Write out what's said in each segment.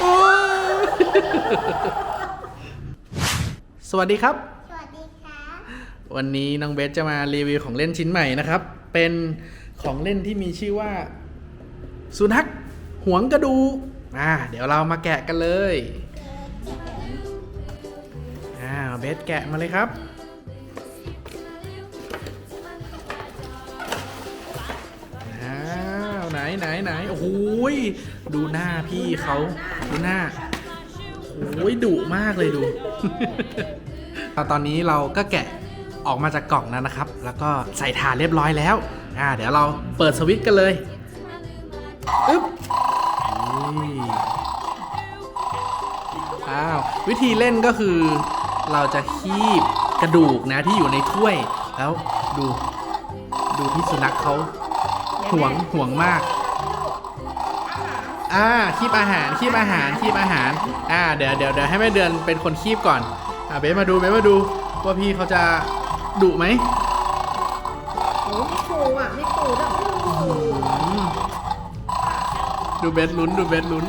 โอ้ยสวัสดีครับ สวัสดีค่ะวันนี้น้องเบสจะมารีวิวของเล่นชิ้นใหม่นะครับ เป็นของเล่นที่มีชื่อว่า สุนัขหวงกระดูกอ่าเดี๋ยวเรามาแกะกันเลย อ่าเบสแกะมาเลยครับ นไหนไหนโอ้โหยดูหน้าพี่เขาดูหน้าโอ้ยดุมากเลยดูตอนนี้เราก็แกะออกมาจากกล่องแล้วนะครับ แล้วก็ใส่ถาดเรียบร้อยแล้ว อ่า เดี๋ยวเราเปิดสวิตช์กันเลยอึ๊บอ้าว วิธีเล่นก็คือ เราจะคีบกระดูกนะที่อยู่ในถ้วย แล้วดู ดูพี่สุนัขเขา ห่วงห่วงมาก อ่าคีบอาหารคีบอาหารคีบอาหาร อ่าเดี๋ยวเดี๋ยวเดี๋ยวให้แม่เดือนเป็นคนคีบก่อน อ่าเบสมาดูเบสมาดูว่าพี่เขาจะดุไหมโอ้มีปูอะมีปูด้วยโอ้โหอืมดูเบสลุ้นดูเบสลุ้น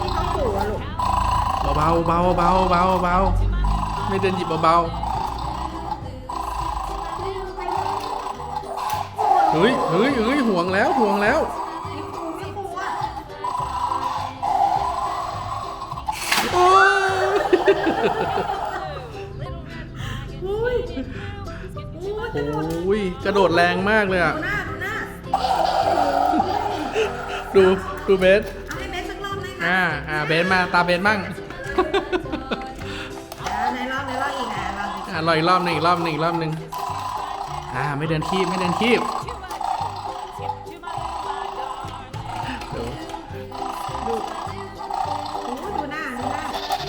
ที่เขาปูอะลูกเบาเบาเบาเบาเบาไม่เดินหยิบเบาๆ เฮ้ยเฮ้ยเฮ้ยห่วงแล้วห่วงแล้วมีปูมีปูอะโอ้ยอุ้ยโอ้ยโอ้ยกระโดดแรงมากเลยอะ ดูหน้าดูหน้าดูดูเบสเอาให้เบสสักรอบเลยนะอ่าอ่าเบสมาตาเบสบ้างอ่าในรอบในรอบอีกนะรอบอีกอ่ารออีกรอบหนึ่งอีกรอบหนึ่งอีกรอบหนึ่งอ่าไม่เดินคีบไม่เดินคีบ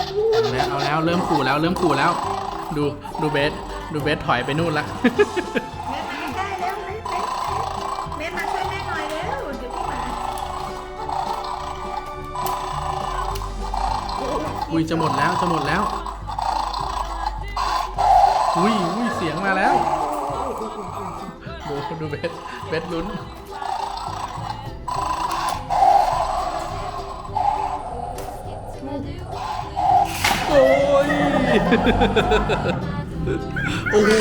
เอาแล้วเอาแล้วเริ่มขู่แล้วเริ่มขู่แล้ว ดูดูเบสดูเบสถอยไปนู่นละเบสมาใกล้ๆเร็วเบสเบสเบสมาช่วยแม่หน่อยเร็วเดี๋ยวพี่มาอุ้ยจะหมดแล้วจะหมดแล้ว อุ้ยอุ้ยเสียงมาแล้ว ดูดูเบสเบสลุ้น ย โอ้โห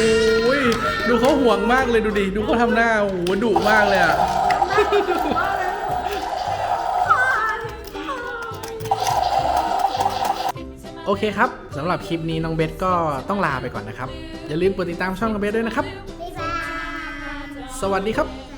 ยดูเขาห่วงมากเลยดูดิ ดูเขาทำหน้าโอ้โหดุมากเลยอะ โอเคครับสำหรับคลิปนี้น้องเบสก็ต้องลาไปก่อนนะครับ อย่าลืมกดติดตามช่องน้องเบสด้วยนะครับบ๊ายบายสวัสดีครับส